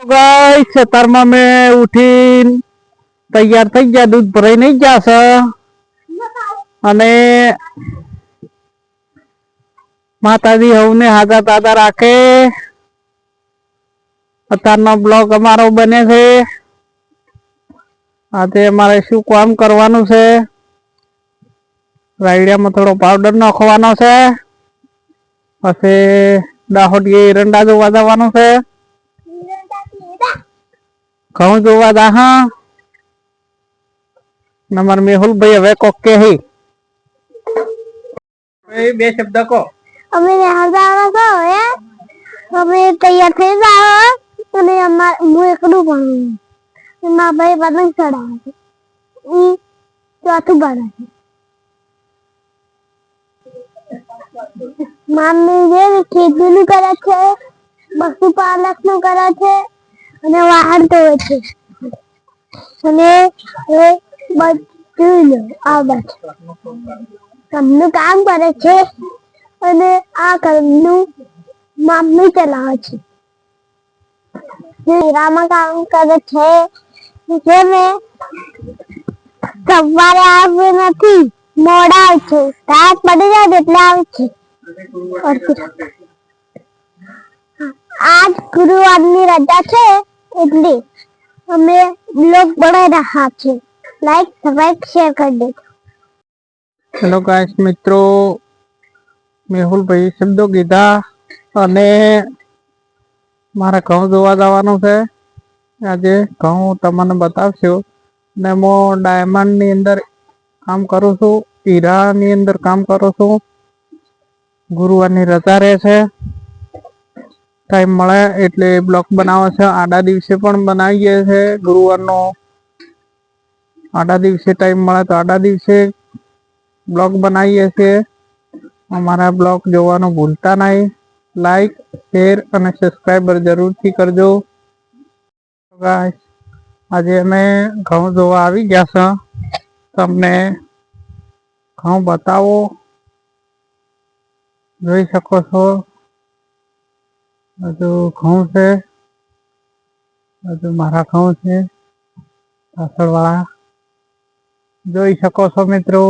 Guys ખેતરમાં મેં ઉઠીન તૈયાર થઈ ગયા, દૂધ ભરાઈ નહીં ગયા છે. અને માતાજી હવને હાજર તાજા રાખે. અત્યારનો બ્લોગ અમારો બને છે. આજે અમારે શું કામ કરવાનું છે? રાયડિયામાં થોડો પાવડર નાખવાનો છે. પછી દાહોદ એરંડા જોવા જવાનું છે. ઘઉં જોવા દા હા નંબર મેહુલ ભાઈ હવે કોક કે હી એ બે શબ્દ કો અમે નિહાળતા છો હે અમે તૈયાર થઈ જાઓ અને અમાર હું એકલું ભણું મારા ભાઈ પતંગ ચડાવે છે ઈ ચોથું ભણે છે મમ્મી જે ખેતીનું કરે છે પશુપાલકનું કરે છે અને વાળતો છે. અને એ બધું આ ઘરનું કામ કરે છે અને આ કામનું મમ્મી ચલાવે છે. હીરામાં કામ કરે છે. જે મેં સવારે આવ્યું નથી, મોડા આવે છે રાત પડી જાય એટલે આવે છે આજ ગુરુવારની રજા છે. એટલે અમે બ્લોગ બનાવી રહ્યા છે. લાઈક સબસ્ક્રાઇબ શેર કરી દેજો. હેલો ગાઈસ મિત્રો. મેહુલભાઈ શબ્દો કીધા અને મારે ઘઉં જોવા જવાનું છે. આજે ઘઉં તમને બતાવશો. ને હું ડાયમંડની અંદર કામ કરું છું, હીરાની અંદર કામ કરું છું. ગુરુવારની રજા રહે છે. ટાઈમ મળે એટલે બ્લોક બનાવે છે. આડા દિવસે પણ બનાવીએ છે. ગુરુવારનો આડા દિવસે ટાઈમ મળે તો આડા દિવસે બ્લોગ બનાવીએ છીએ અમારા બ્લોગ જોવાનું ભૂલતા નહીં. લાઈક શેર અને સબસ્ક્રાઈબર જરૂરથી કરજો. આજે અમે ઘઉં જોવા આવી ગયા છે. તમને ઘઉં બતાવો. જોઈ શકો છો. હજુ ઘઉં છે હજુ મારા ઘઉં છે પાછળવાળા. જોઈ શકો છો મિત્રો